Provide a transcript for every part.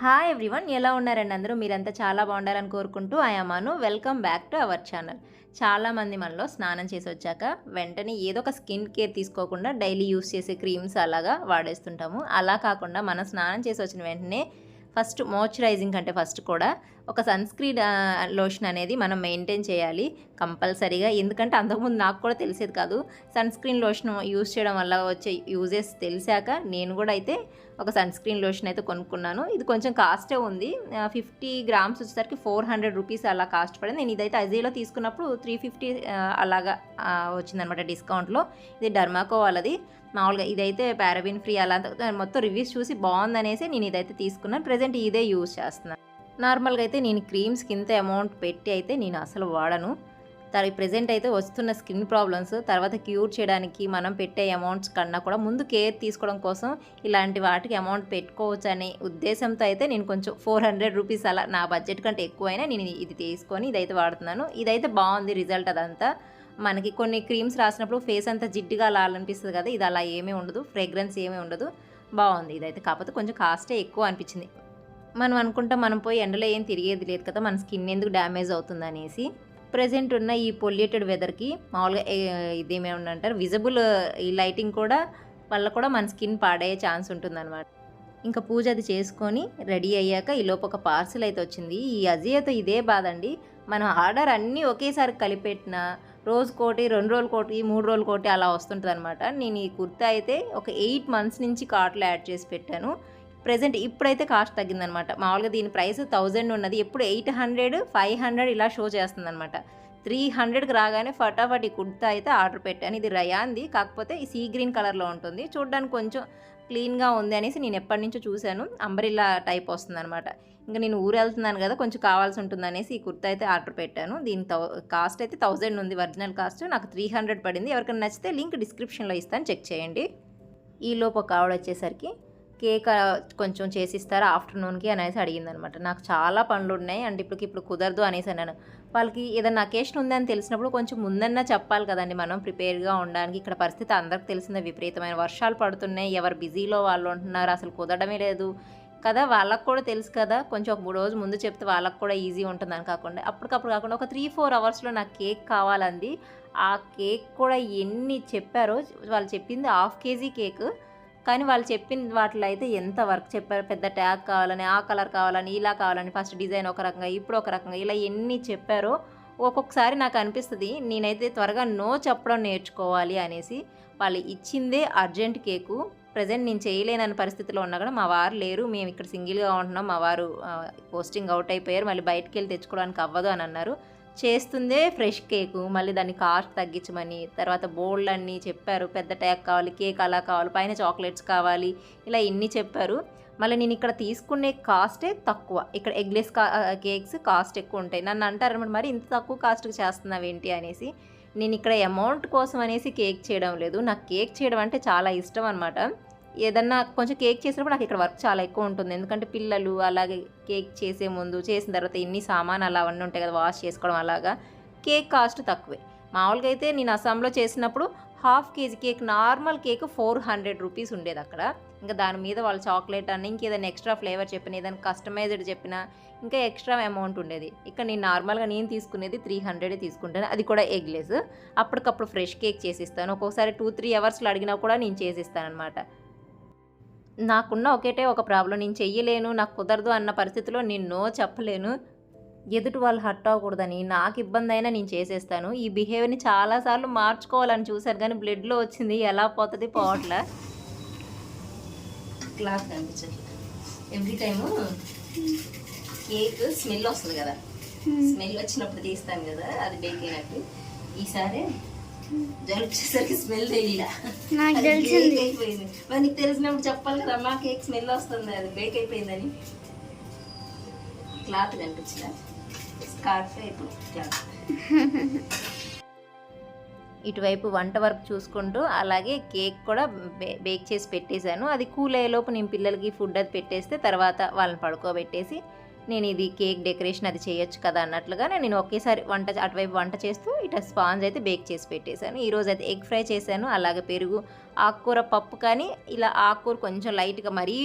Hi everyone ఎలా ఉన్నారండి అందరూ? మీరంతా చాలా బాగుండాలని కోరుకుంటూ అయామాను welcome back to our channel చాలామంది మనలో స్నానం చేసి వచ్చాక వెంటనే ఏదో ఒక స్కిన్ కేర్ తీసుకోకుండా డైలీ యూస్ చేసే క్రీమ్స్ అలాగా వాడేస్తుంటాము. అలా కాకుండా మనం స్నానం చేసి వచ్చిన వెంటనే ఫస్ట్ మాయిశ్చరైజింగ్ కంటే ఫస్ట్ కూడా ఒక సన్ స్క్రీన్ లోషన్ అనేది మనం మెయింటైన్ చేయాలి కంపల్సరీగా. ఎందుకంటే అంతకుముందు నాకు కూడా తెలిసేది కాదు సన్ స్క్రీన్ లోషన్ యూజ్ చేయడం వల్ల వచ్చే యూజెస్ తెలిసాక నేను కూడా అయితే ఒక సన్ స్క్రీన్ లోషన్ అయితే కొనుక్కున్నాను. ఇది కొంచెం కాస్టే ఉంది. ఫిఫ్టీ గ్రామ్స్ వచ్చేసరికి ఫోర్ హండ్రెడ్ రూపీస్ అలా కాస్ట్ పడింది. నేను ఇదైతే అజీలో తీసుకున్నప్పుడు త్రీ ఫిఫ్టీ అలాగా వచ్చిందనమాట డిస్కౌంట్లో. ఇది డర్మాకో వాళ్ళది. మామూలుగా ఇదైతే పారాబిన్ ఫ్రీ అలా మొత్తం రివ్యూస్ చూసి బాగుందనేసి నేను ఇదైతే తీసుకున్నాను. ప్రజెంట్ ఇదే యూజ్ చేస్తున్నాను. నార్మల్గా అయితే నేను క్రీమ్స్కి ఇంత అమౌంట్ పెట్టి అయితే నేను అసలు వాడను. తన ప్రజెంట్ అయితే వస్తున్న స్కిన్ ప్రాబ్లమ్స్ తర్వాత క్యూర్ చేయడానికి మనం పెట్టే అమౌంట్స్ కన్నా కూడా ముందు కేర్ తీసుకోవడం కోసం ఇలాంటి వాటికి అమౌంట్ పెట్టుకోవచ్చు అనే ఉద్దేశంతో అయితే నేను కొంచెం ఫోర్ హండ్రెడ్ రూపీస్ అలా నా బడ్జెట్ కంటే ఎక్కువైనా నేను ఇది తీసుకొని ఇదైతే వాడుతున్నాను. ఇదైతే బాగుంది రిజల్ట్ అదంతా. మనకి కొన్ని క్రీమ్స్ రాసినప్పుడు ఫేస్ అంతా జిడ్డుగా అలా అనిపిస్తుంది కదా ఇది అలా ఏమీ ఉండదు ఫ్రేగ్రెన్స్ ఏమీ ఉండదు. బాగుంది ఇదైతే. కాకపోతే కొంచెం కాస్టే ఎక్కువ అనిపించింది. మనం అనుకుంటాం మనం పోయి ఎండలో ఏం తిరిగేది లేదు కదా మన స్కిన్ ఎందుకు డ్యామేజ్ అవుతుంది అనేసి ప్రజెంట్ ఉన్న ఈ పొల్యూటెడ్ వెదర్కి మామూలుగా ఏ- ఇదేమేమి అంటారు? విజిబుల్ ఈ లైటింగ్ కూడా వల్ల కూడా మన స్కిన్ పాడయ్యే ఛాన్స్ ఉంటుందన్నమాట. ఇంకా పూజ అది చేసుకొని రెడీ అయ్యాక ఈ ఒక పార్సిల్ అయితే వచ్చింది. ఈ అజియోతో ఇదే బాధ అండి. మనం ఆర్డర్ అన్నీ ఒకేసారి కలిపెట్టిన రోజు కోటి రెండు రోజులు కోటి మూడు రోజులు కోటి అలా వస్తుంటుంది అనమాట నేను ఈ కుర్తా అయితే ఒక ఎయిట్ మంత్స్ నుంచి కార్ట్లో యాడ్ చేసి పెట్టాను. ప్రజెంట్ ఇప్పుడైతే కాస్ట్ తగ్గిందనమాట. మామూలుగా దీని ప్రైస్ థౌజండ్ ఉన్నది. ఇప్పుడు ఎయిట్ హండ్రెడ్ ఫైవ్ హండ్రెడ్ ఇలా షో చేస్తుంది అనమాట త్రీ హండ్రెడ్కి రాగానే ఫటాఫట్ ఈ కుర్తా అయితే ఆర్డర్ పెట్టాను. ఇది రయాంది. కాకపోతే ఈ సీ గ్రీన్ కలర్లో ఉంటుంది. చూడడానికి కొంచెం క్లీన్గా ఉంది అనేసి నేను ఎప్పటి నుంచో చూశాను. అంబరిల్లా టైప్ వస్తుంది అనమాట ఇంకా నేను ఊరు వెళ్తున్నాను కదా కొంచెం కావాల్సి ఉంటుంది అనేసి ఈ కుర్తా అయితే ఆర్డర్ పెట్టాను. దీని థౌ కాస్ట్ అయితే థౌజండ్ ఉంది. Original cost. నాకు త్రీ హండ్రెడ్ పడింది. ఎవరికైనా నచ్చితే లింక్ డిస్క్రిప్షన్లో ఇస్తాను. చెక్ చేయండి. ఈ లోపు ఒక ఆవిడ వచ్చేసరికి కేక్ కొంచెం చేసిస్తారా ఆఫ్టర్నూన్కి అనేసి అడిగింది అనమాట నాకు చాలా పనులు ఉన్నాయి అంటే ఇప్పుడు ఇప్పుడు కుదరదు అనేసి అన్నాను. వాళ్ళకి ఏదైనా అకేషన్ ఉందని తెలిసినప్పుడు కొంచెం ముందన్నా చెప్పాలి కదండి మనం ప్రిపేర్గా ఉండడానికి. ఇక్కడ పరిస్థితి అందరికి తెలిసిందే విపరీతమైన వర్షాలు పడుతున్నాయి ఎవరు బిజీలో వాళ్ళు ఉంటున్నారు అసలు కుదరడమే లేదు కదా. వాళ్ళకు కూడా తెలుసు కదా కొంచెం ఒక మూడు రోజు ముందు చెప్తే వాళ్ళకు కూడా ఈజీ ఉంటుందని కాకుండా. అప్పటికప్పుడు కాకుండా ఒక త్రీ ఫోర్ అవర్స్లో నాకు కేక్ కావాలంది ఆ కేక్ కూడా ఎన్ని చెప్పారో వాళ్ళు చెప్పింది హాఫ్ కేజీ కేక్. కానీ వాళ్ళు చెప్పిన వాటిలో అయితే ఎంత వర్క్ చెప్పారు? పెద్ద ట్యాగ్ కావాలని ఆ కలర్ కావాలని ఇలా కావాలని ఫస్ట్ డిజైన్ ఒక రకంగా ఇప్పుడు ఒక రకంగా ఇలా ఎన్ని చెప్పారో ఒక్కొక్కసారి నాకు అనిపిస్తుంది నేనైతే త్వరగా నో చెప్పడం నేర్చుకోవాలి అనేసి వాళ్ళు ఇచ్చిందే అర్జెంట్ కేకు. ప్రజెంట్ నేను చేయలేనని పరిస్థితిలో ఉన్నా కూడా మా వారు లేరు మేము ఇక్కడ సింగిల్గా ఉంటున్నాం మా వారు పోస్టింగ్ అవుట్ అయిపోయారు మళ్ళీ బయటకు వెళ్ళి తెచ్చుకోవడానికి అవ్వదు అని అన్నారు. చేస్తుందే ఫ్రెష్ కేకు. మళ్ళీ దాన్ని కాస్ట్ తగ్గించమని తర్వాత బోల్డ్ అన్ని చెప్పారు. పెద్ద ట్యాగ్ కావాలి కేక్ అలా కావాలి పైన చాక్లెట్స్ కావాలి ఇలా ఇన్ని చెప్పారు. మళ్ళీ నేను ఇక్కడ తీసుకునే కాస్టే తక్కువ. ఇక్కడ ఎగ్లెస్ కా కేక్స్ కాస్ట్ ఎక్కువ ఉంటాయి. నన్ను అంటారు మరి ఇంత తక్కువ కాస్ట్కి చేస్తున్నావు ఏంటి? అనేసి. నేను ఇక్కడ అమౌంట్ కోసం అనేసి కేక్ చేయడం లేదు. నాకు కేక్ చేయడం అంటే చాలా ఇష్టం అనమాట ఏదన్నా కొంచెం కేక్ చేసినప్పుడు నాకు ఇక్కడ వర్క్ చాలా ఎక్కువ ఉంటుంది. ఎందుకంటే పిల్లలు అలాగే కేక్ చేసే ముందు చేసిన తర్వాత ఇన్ని సామాన్ అలా అవన్నీ ఉంటాయి కదా వాష్ చేసుకోవడం అలాగా కేక్ కాస్ట్ తక్కువే. మామూలుగా అయితే నేను అస్సాంలో చేసినప్పుడు half KG cake normal cake four hundred rupees ఉండేది అక్కడ. ఇంకా దాని మీద వాళ్ళు చాక్లెట్ అని ఇంకేదైనా ఎక్స్ట్రా ఫ్లేవర్ చెప్పిన ఏదైనా కస్టమైజ్డ్ చెప్పినా ఇంకా ఎక్స్ట్రా అమౌంట్ ఉండేది. ఇక్కడ నేను నార్మల్గా నేను తీసుకునేది త్రీ హండ్రెడే తీసుకుంటాను. అది కూడా ఎగ్లెస్ అప్పటికప్పుడు ఫ్రెష్ కేక్ చేసిస్తాను ఒక్కొక్కసారి టూ త్రీ అవర్స్లో అడిగినా కూడా నేను చేసిస్తాను అనమాట నాకున్న ఒకటే ఒక ప్రాబ్లం. నేను చెయ్యలేను నాకు కుదరదు అన్న పరిస్థితిలో నేను నో చెప్పలేను. ఎదుటి వాళ్ళు హర్ట్ అవ్వకూడదని నాకు ఇబ్బంది అయినా నేను చేసేస్తాను. ఈ బిహేవియర్ని చాలాసార్లు మార్చుకోవాలని చూశాను కానీ బ్లడ్లో వచ్చింది. ఎలా పోతుంది పోవట్లే. క్లాత్ కనిపించట్లేదు. ఎవ్రీ టైము కేక్ స్మెల్ వస్తుంది కదా. స్మెల్ వచ్చినప్పుడు తీస్తాను కదా అది బేక్ అయినట్టు. ఈసారి జలుచేసరికి స్మెల్ తెలియలా నాకు తెలిసింది. అయిపోయింది. మరి నీకు తెలిసినప్పుడు చెప్పాలి కదా అమ్మా కేక్ స్మెల్ వస్తుంది అది బేక్ అయిపోయిందని. క్లాత్ కనిపించిందా? స్కార్ఫ్ ఇప్పుడు క్లాత్. ఇటువైపు వంట వర్క్ చూసుకుంటూ అలాగే కేక్ కూడా బే- బేక్ చేసి పెట్టేశాను. అది కూల్ అయ్యేలోపు నేను పిల్లలకి ఫుడ్ అది పెట్టేస్తే తర్వాత వాళ్ళని పడుకోబెట్టేసి నేను ఇది కేక్ డెకరేషన్ అది చేయొచ్చు కదా అన్నట్లుగా నేను ఒకేసారి వంట అటువైపు వంట చేస్తూ ఇట స్పాంజ్ అయితే బేక్ చేసి పెట్టేశాను. ఈరోజు అయితే ఎగ్ ఫ్రై చేశాను అలాగే పెరుగు ఆకుకూర పప్పు కానీ ఇలా ఆకుకూర కొంచెం లైట్గా మరీ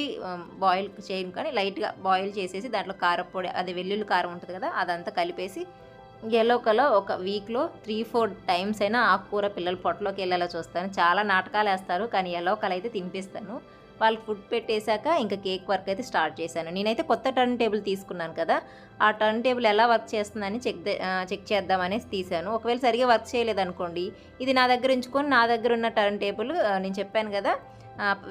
బాయిల్ చేయను కానీ లైట్గా బాయిల్ చేసేసి దాంట్లో కారపొడి అది వెల్లుల్లి కారం ఉంటుంది కదా అదంతా కలిపేసి ఎల్లో కలర్ ఒక వీక్లో త్రీ ఫోర్ టైమ్స్ అయినా ఆకుకూర పిల్లలు పొట్టలోకి వెళ్ళేలా చూస్తాను. చాలా నాటకాలు వేస్తారు కానీ ఎల్లో కలర్ అయితే తినిపిస్తాను. వాళ్ళకి ఫుడ్ పెట్టేశాక ఇంకా కేక్ వర్క్ అయితే స్టార్ట్ చేశాను. నేనైతే కొత్త టర్న్ టేబుల్ తీసుకున్నాను కదా ఆ టర్న్ టేబుల్ ఎలా వర్క్ చేస్తుందని చెక్ చెక్ చేద్దామనేసి తీశాను. ఒకవేళ సరిగా వర్క్ చేయలేదనుకోండి ఇది నా దగ్గర ఉంచుకొని నా దగ్గర ఉన్న టర్న్ టేబుల్ నేను చెప్పాను కదా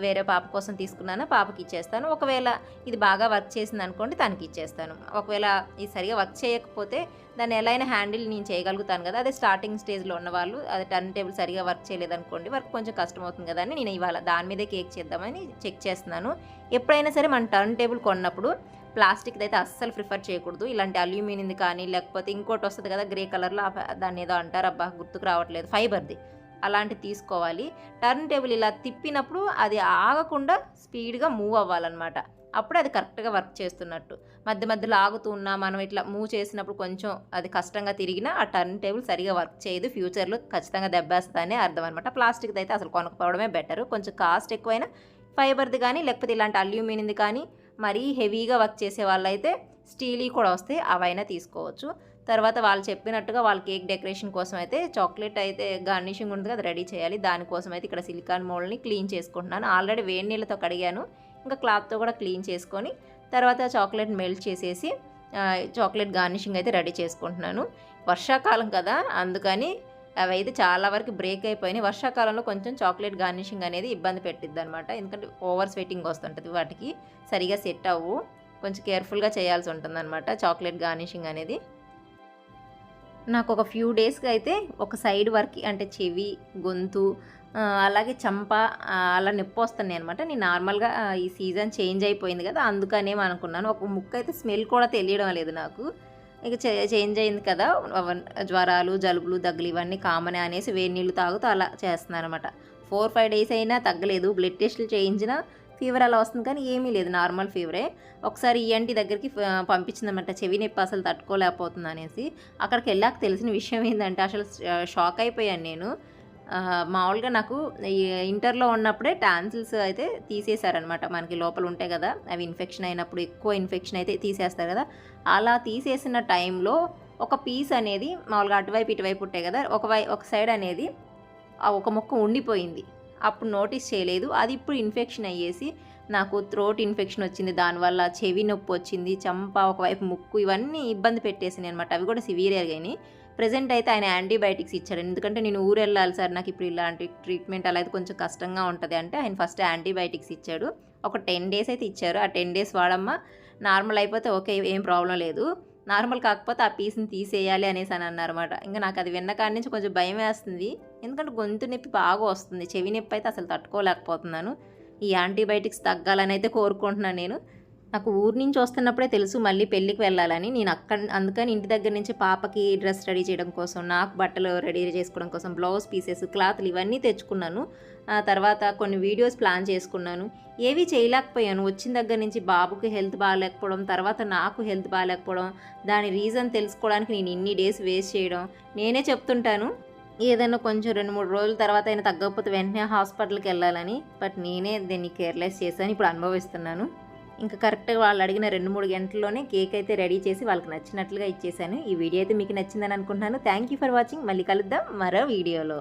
వేరే పాప కోసం తీసుకున్నాను పాపకి ఇచ్చేస్తాను. ఒకవేళ ఇది బాగా వర్క్ చేసింది అనుకోండి తనకి ఇచ్చేస్తాను. ఒకవేళ ఇది సరిగా వర్క్ చేయకపోతే దాన్ని ఎలా అయినా హ్యాండిల్ నేను చేయగలుగుతాను కదా. అదే స్టార్టింగ్ స్టేజ్లో ఉన్న వాళ్ళు అది టర్న్ టేబుల్ సరిగా వర్క్ చేయలేదనుకోండి వర్క్ కొంచెం కష్టం అవుతుంది కదా అని నేను ఇవాళ దాని మీదే కేక్ చేద్దామని చెక్ చేస్తున్నాను. ఎప్పుడైనా సరే మన టర్న్ టేబుల్ కొన్నప్పుడు ప్లాస్టిక్ది అయితే అస్సలు ప్రిఫర్ చేయకూడదు. ఇలాంటి అల్యూమినియంది కానీ లేకపోతే ఇంకోటి వస్తుంది కదా గ్రే కలర్లో దాన్ని ఏదో అంటారు అబ్బా గుర్తుకు రావట్లేదు ఫైబర్ది అలాంటి తీసుకోవాలి. టర్న్ టేబుల్ ఇలా తిప్పినప్పుడు అది ఆగకుండా స్పీడ్గా మూవ్ అవ్వాలన్నమాట. అప్పుడు అది కరెక్ట్గా వర్క్ చేస్తున్నట్టు. మధ్య మధ్యలో ఆగుతూ ఉన్నా మనం ఇట్లా మూవ్ చేసినప్పుడు కొంచెం అది కష్టంగా తిరిగినా ఆ టర్న్ టేబుల్ సరిగా వర్క్ చేయదు. ఫ్యూచర్లో ఖచ్చితంగా దెబ్బేస్తుందని అర్థం అనమాట ప్లాస్టిక్ది అయితే అసలు కొనుక్కోవడమే బెటర్. కొంచెం కాస్ట్ ఎక్కువైనా ఫైబర్ది కానీ లేకపోతే ఇలాంటి అల్యూమినియంది కానీ మరీ హెవీగా వర్క్ చేసే వాళ్ళైతే స్టీలీ కూడా వస్తాయి అవైనా తీసుకోవచ్చు. తర్వాత వాళ్ళు చెప్పినట్టుగా వాళ్ళ కేక్ డెకరేషన్ కోసం అయితే చాక్లెట్ అయితే గార్నిషింగ్ ఉంటుంది కదా రెడీ చేయాలి. దానికోసం అయితే ఇక్కడ సిలికాన్ మోల్డ్ని క్లీన్ చేసుకుంటున్నాను. ఆల్రెడీ వేడి నీళ్ళతో కడిగాను. ఇంకా క్లాత్తో కూడా క్లీన్ చేసుకొని తర్వాత చాక్లెట్ మెల్ట్ చేసేసి చాక్లెట్ గార్నిషింగ్ అయితే రెడీ చేసుకుంటున్నాను. వర్షాకాలం కదా అందుకని అవి అయితే చాలా వరకు బ్రేక్ అయిపోయినాయి. వర్షాకాలంలో కొంచెం చాక్లెట్ గార్నిషింగ్ అనేది ఇబ్బంది పెట్టిద్ది అనమాట ఎందుకంటే ఓవర్ స్వెట్టింగ్ వస్తుంటుంది వాటికి. సరిగా సెట్ అవ్వు. కొంచెం కేర్ఫుల్గా చేయాల్సి ఉంటుంది అనమాట చాక్లెట్ గార్నిషింగ్ అనేది. నాకు ఒక ఫ్యూ డేస్కి అయితే ఒక సైడ్ వర్క్ అంటే చెవి గొంతు అలాగే చంప అలా నొప్పి వస్తున్నాయి అనమాట నేను నార్మల్గా ఈ సీజన్ చేంజ్ అయిపోయింది కదా అందుకనేమో అనుకున్నాను. ఒక ముక్క అయితే స్మెల్ కూడా తెలియడం లేదు నాకు. ఇక చే- చేంజ్ అయింది కదా జ్వరాలు జలుబులు దగ్గులు ఇవన్నీ కామన్ అనేసి వేడి నీళ్ళు తాగుతూ అలా చేస్తున్నాను అనమాట ఫోర్ ఫైవ్ డేస్ అయినా తగ్గలేదు. బ్లడ్ టెస్టులు చేయించినా ఫీవర్ అలా వస్తుంది కానీ ఏమీ లేదు నార్మల్ ఫీవరే. ఒకసారి ఈఎన్టీ దగ్గరికి పంపించిందన్నమాట చెవి నొప్పి అసలు తట్టుకోలేకపోతుంది అనేసి. అక్కడికి వెళ్ళాక తెలిసిన విషయం ఏంటంటే అసలు షాక్ అయిపోయాను నేను. మామూలుగా నాకు ఈ ఇంటర్లో ఉన్నప్పుడే టాన్సిల్స్ అయితే తీసేశారనమాట మనకి లోపల ఉంటాయి కదా అవి ఇన్ఫెక్షన్ అయినప్పుడు ఎక్కువ ఇన్ఫెక్షన్ అయితే తీసేస్తారు కదా. అలా తీసేసిన టైంలో ఒక పీస్ అనేది మామూలుగా అటువైపు ఇటువైపు ఉంటాయి కదా ఒక వై ఒక సైడ్ అనేది ఒక మొక్క ఉండిపోయింది. అప్పుడు నోటీస్ చేయలేదు. అది ఇప్పుడు ఇన్ఫెక్షన్ అయ్యేసి నాకు త్రోట్ ఇన్ఫెక్షన్ వచ్చింది. దానివల్ల చెవి నొప్పి వచ్చింది. చంప ఒకవైపు ముక్కు ఇవన్నీ ఇబ్బంది పెట్టేసినాయి అనమాట అవి కూడా సివియర్ అయినాయి. ప్రజెంట్ అయితే ఆయన యాంటీబయాటిక్స్ ఇచ్చాడు. ఎందుకంటే నేను ఊరు వెళ్ళాలి సార్. నాకు ఇప్పుడు ఇలాంటి ట్రీట్మెంట్ అలా అయితే కొంచెం కష్టంగా ఉంటుంది అంటే ఆయన ఫస్ట్ యాంటీబయాటిక్స్ ఇచ్చాడు. ఒక టెన్ డేస్ అయితే ఇచ్చారు. ఆ టెన్ డేస్ వాడమ్మా. నార్మల్ అయిపోతే ఓకే ఏం ప్రాబ్లం లేదు. నార్మల్ కాకపోతే ఆ పీస్ని తీసేయాలి అనేసి అని అన్నారన్నమాట. ఇంకా నాకు అది విన్న కాడి నుంచి కొంచెం భయం వేస్తుంది. ఎందుకంటే గొంతు నొప్పి బాగా వస్తుంది. చెవి నొప్పి అయితే అసలు తట్టుకోలేకపోతున్నాను. ఈ యాంటీబయాటిక్స్ తగ్గాలని అయితే కోరుకుంటున్నాను నేను. నాకు ఊరు నుంచి వస్తున్నప్పుడే తెలుసు మళ్ళీ పెళ్ళికి వెళ్ళాలని. నేను అక్కడ అందుకని ఇంటి దగ్గర నుంచి పాపకి డ్రెస్ రెడీ చేయడం కోసం నాకు బట్టలు రెడీ చేసుకోవడం కోసం బ్లౌజ్ పీసెస్ క్లాత్లు ఇవన్నీ తెచ్చుకున్నాను. ఆ తర్వాత కొన్ని వీడియోస్ ప్లాన్ చేసుకున్నాను. ఏవి చేయలేకపోయాను. వచ్చిన దగ్గర నుంచి బాబుకి హెల్త్ బాగాలేకపోవడం తర్వాత నాకు హెల్త్ బాగాలేకపోవడం దాని రీజన్ తెలుసుకోవడానికి నేను ఇన్ని డేస్ వేస్ట్ చేయడం నేనే చెప్తుంటాను. ఏదైనా కొంచెం రెండు మూడు రోజుల తర్వాత అయినా తగ్గకపోతే వెంటనే హాస్పిటల్కి వెళ్ళాలని బట్ నేనే దీన్ని కేర్లెస్ చేశాను ఇప్పుడు అనుభవిస్తున్నాను. ఇంకా కరెక్ట్గా వాళ్ళు అడిగిన రెండు మూడు గంటల్లోనే కేక్ అయితే రెడీ చేసి వాళ్ళకి నచ్చినట్లుగా ఇచ్చేసాను. ఈ వీడియో అయితే మీకు నచ్చిందని అనుకుంటున్నాను. Thank you for watching. మళ్ళీ కలుద్దాం మరో వీడియోలో.